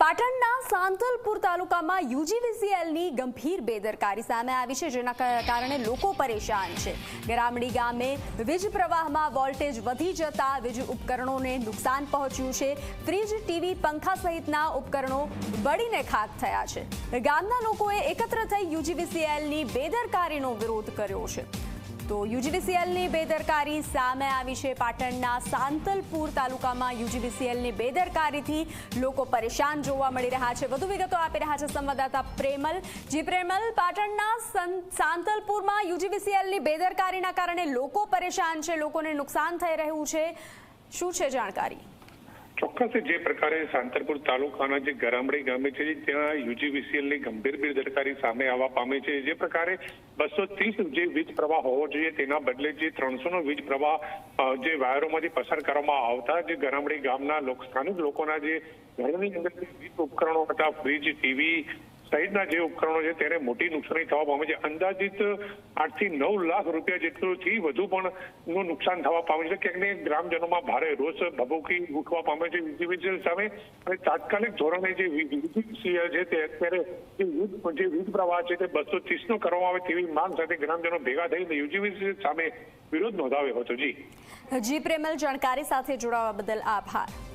પાટણના સાંતલપુર તાલુકામાં યુજીવીસીએલની ગંભીર બેદરકારી સામે આવી છે, જેના કારણે લોકો પરેશાન છે. ગરામડી ગામે વીજ પ્રવાહમાં વોલ્ટેજ વધી જતા વીજ ઉપકરણોને નુકસાન પહોંચ્યું છે. ફ્રીજ, ટીવી, પંખા સહિતના ઉપકરણો બળીને ખાક થયા છે. ગામના લોકોએ એકત્ર થઈ યુજીવીસીએલની બેદરકારીનો વિરોધ કર્યો છે. તો યુજીવીસીએલની બેદરકારી સામે આવી છે પાટણના સાંતલપુર તાલુકામાં યુજીવીસીએલની બેદરકારીથી લોકો પરેશાન જોવા મળી રહ્યા છે. વધુ વિગતો આપી રહ્યા છે સંવાદદાતા પ્રેમલ. જી પ્રેમલ, પાટણના સાંતલપુરમાં યુજીવીસીએલની બેદરકારીના કારણે લોકો પરેશાન છે, લોકોને નુકસાન થઈ રહ્યું છે. શું છે જાણકારી? ચોક્કસ જે પ્રકારે સાંતરપુર તાલુકાના જે ગરામડી ગામે છે, ત્યાં યુજીવીસીએલની ગંભીર બેદરકારી સામે આવવા પામી છે. જે પ્રકારે બસો ત્રીસ જે વીજ પ્રવાહ હોવો જોઈએ, તેના બદલે જે ત્રણસો નો વીજ પ્રવાહ જે વાયરોમાંથી પસાર કરવામાં આવતા જે ગરામડી ગામના સ્થાનિક લોકોના જે ઘરની અંદર વીજ ઉપકરણો હતા, ફ્રીજ, ટીવી સહિતના જે ઉપકરણો છે તેને મોટી નુકસાની થવા પામે છે. અંદાજિત આઠથી નવ લાખ રૂપિયા જેટલુંથી વધુ પણ નુકસાન થવા પામે છે. ક્યાંક ગ્રામજનોમાં ભારે રોષ, ભભૂકી ઉઠવા પામે છે. ઇન્ડિવિજ્યુઅલ સામે અને તાત્કાલિક ધોરણે જે વીજ છે તે અત્યારે જે વીજ જે વીજ પ્રવાહ છે તે બસો ત્રીસનો કરવામાં આવે તેવી માંગ સાથે ગ્રામજનો ભેગા થઈને યુજીવીસી સામે વિરોધ નોંધાવ્યો હતો. જી. જી, પ્રેમલ જાણકારી સાથે જોડાવા બદલ આભાર.